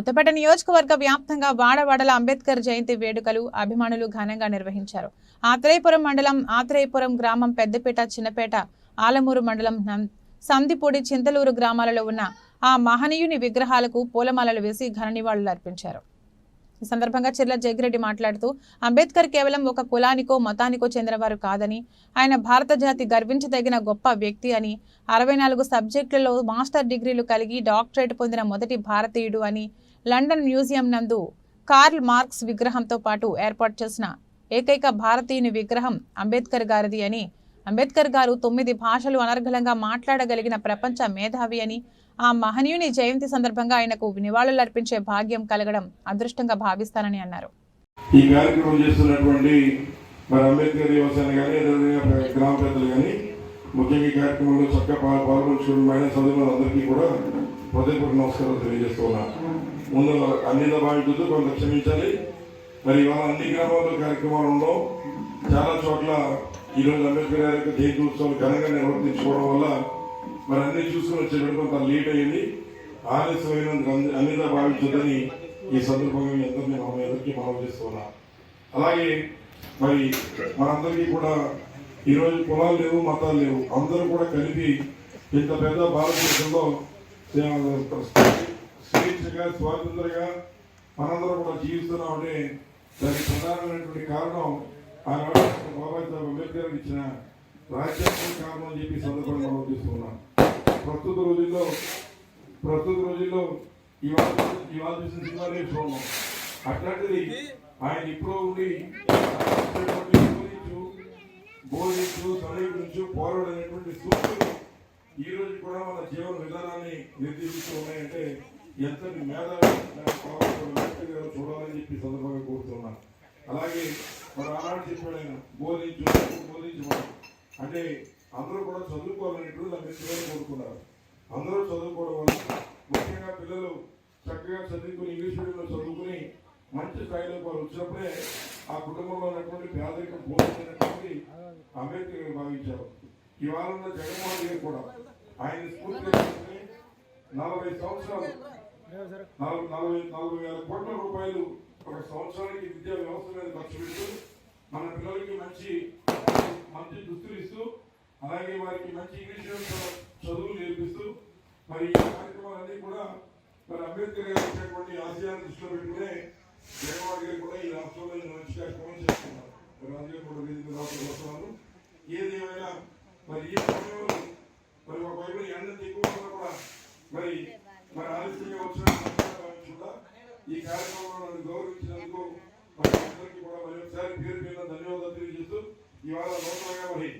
కొత్తపేట నియోజకవర్గ వ్యాప్తంగా వాడవాడల అంబేద్కర్ జయంతి వేడుకలు అభిమానులు ఘనంగా నిర్వహించారు. ఆత్రేయపురం మండలం ఆత్రేయపురం గ్రామం పెద్దపేట చిన్నపేట ఆలమూరు మండలం సందిపూడి చింతలూరు గ్రామాలలో ఉన్న ఆ మహనీయుని విగ్రహాలకు పూలమాలలు వేసి ఘన నివాళులు అర్పించారు. ఈ సందర్భంగా చిర్ల జగ్గిరెడ్డి మాట్లాడుతూ అంబేద్కర్ కేవలం ఒక కులానికో మతానికో చెందినవారు కాదని ఆయన భారత జాతి గర్వించదగిన గొప్ప వ్యక్తి అని అరవై నాలుగు సబ్జెక్టులలో మాస్టర్ డిగ్రీలు కలిగి డాక్టరేట్ పొందిన మొదటి భారతీయుడు అని లండన్ మ్యూజియం నందు కార్ల్ మార్క్స్ విగ్రహంతో పాటు ఏర్పాటు చేసిన ఏకైక భారతీయుని విగ్రహం అంబేద్కర్ గారిది అని అంబేద్కర్ గారు తొమ్మిది భాషలు అనర్గళంగా మాట్లాడగలిగిన ప్రపంచ మేధావి అని ఆ మహనీయుని జయంతి సందర్భంగా ఆయనకు నివాళులర్పించే భాగ్యం కలగడం అదృష్టంగా భావిస్తానని అన్నారు. ఈ కార్యక్రమం చేస్తున్నటువంటి మరి అంబేద్కర్ యువసేన కానీ గ్రామ పెద్దలు కానీ ముఖ్యంగా ఈ కార్యక్రమంలో చక్కగా పా- పాల్గొంటున్న మహిళా సోదరులందరికీ కూడా హృదయపూర్వక నమస్కారాలు తెలియజేస్తూ ముందు అన్ని భావించదు కొంత క్షమించాలి. మరి ఇవాళ అన్ని గ్రామాల్లో కార్యక్రమాలలో చాలా చోట్ల ఈరోజు అంబేద్కర్ గారి యొక్క జయంతి ఉత్సవం ఘనంగా నిర్వర్తించుకోవడం వల్ల మరి అన్ని చూసుకుని వచ్చేటప్పుడు కొంత లేట్ అయింది ఆలస్యమైనందుకు అన్ని- అన్నిదా ఈ సందర్భంగా మీ అందరినీ మన ఎదురుకి మనం చేస్తున్నా. అలాగే మరి మనందరికీ కూడా ఈరోజు కులాలు లేవు మతాలు లేవు. అందరూ కూడా కలిపి ఇంత పెద్ద భారతదేశంలో స్వేచ్ఛగా స్వాతంత్రంగా మనందరం కూడా జీవిస్తున్నామంటే దానికి ప్రధానమైనటువంటి కారణం ఆనాడు బాబాసాహెబ్ అంబేద్కర్ ఇచ్చిన రాజ్యాంగం కారణం అని చెప్పి సందర్భంగా మనం తీసుకున్నాం ప్రస్తుత రోజుల్లో ప్రస్తుత రోజుల్లో ఇవాళ ఇవాళ చూసిన సినిమా చూడడం అట్లాంటిది ఆయన ఇప్పుడు ఉండి బోధించు బోధించు సమీపించు పోరాడనేటువంటి సూచనలు ఈ రోజు కూడా మన జీవన విధానాన్ని నిర్దేశిస్తూ ఉన్నాయంటే ఎంతటి మేధావి చూడాలని చెప్పి సందర్భంగా కోరుతున్నాను. అలాగే మరి ఆనాడు చెప్పాడు బోధించు బోధించమని అంటే అందరూ కూడా చదువుకోవాలనేటువంటి అంబేద్కర్ గారు కోరుకున్నారు. అందరూ చదువుకోవడం వల్ల ముఖ్యంగా పిల్లలు చక్కగా చదువుకుని ఇంగ్లీష్ మీడియంలో చదువుకుని మంచి స్థాయిలో వారు వచ్చినప్పుడే ఆ కుటుంబంలో ఉన్నటువంటి పేదరికం పోతుందనేటువంటి అంబేద్కర్ గారు భావించారు. ఇవాళ ఉన్న జగన్మోహన్ గారు కూడా ఆయన స్ఫూర్తి నలభై సంవత్సరాలు నలభై నలభై వేల కోట్ల రూపాయలు ఒక సంవత్సరానికి విద్యా వ్యవస్థ మీద ఖర్చు పెడుతూ మన పిల్లలకి మంచి మంచి దుస్తులు ఇస్తూ అలాగే వారికి మంచి ఇంగ్లీష్ చదువులు నేర్పిస్తూ మరి ఈ కార్యక్రమాలన్నీ కూడా మరి అంబేద్కర్ గారు ఇచ్చినటువంటి ఆశయాన్ని దృష్టిలో పెట్టుకునే జగన్మోహన్ గారు కూడా ఈ రాష్ట్రంలో మంచి కార్యక్రమం చేస్తున్నారు. మరి అందుకే కూడా వేదిక రాష్ట్రం వస్తున్నాను ఏది ఏమైనా మరి ఈ సమయంలో మరి ఒకవైపు ఎండ ఎక్కువ కూడా మరి మరి ఆలస్యంగా వచ్చిన కూడా ఈ కార్యక్రమంలో నన్ను గౌరవించినందుకు మరి అందరికీ కూడా మరి ఒకసారి పేరు మీద ధన్యవాదాలు తెలియజేస్తూ ఇవాళ నూతనంగా మరి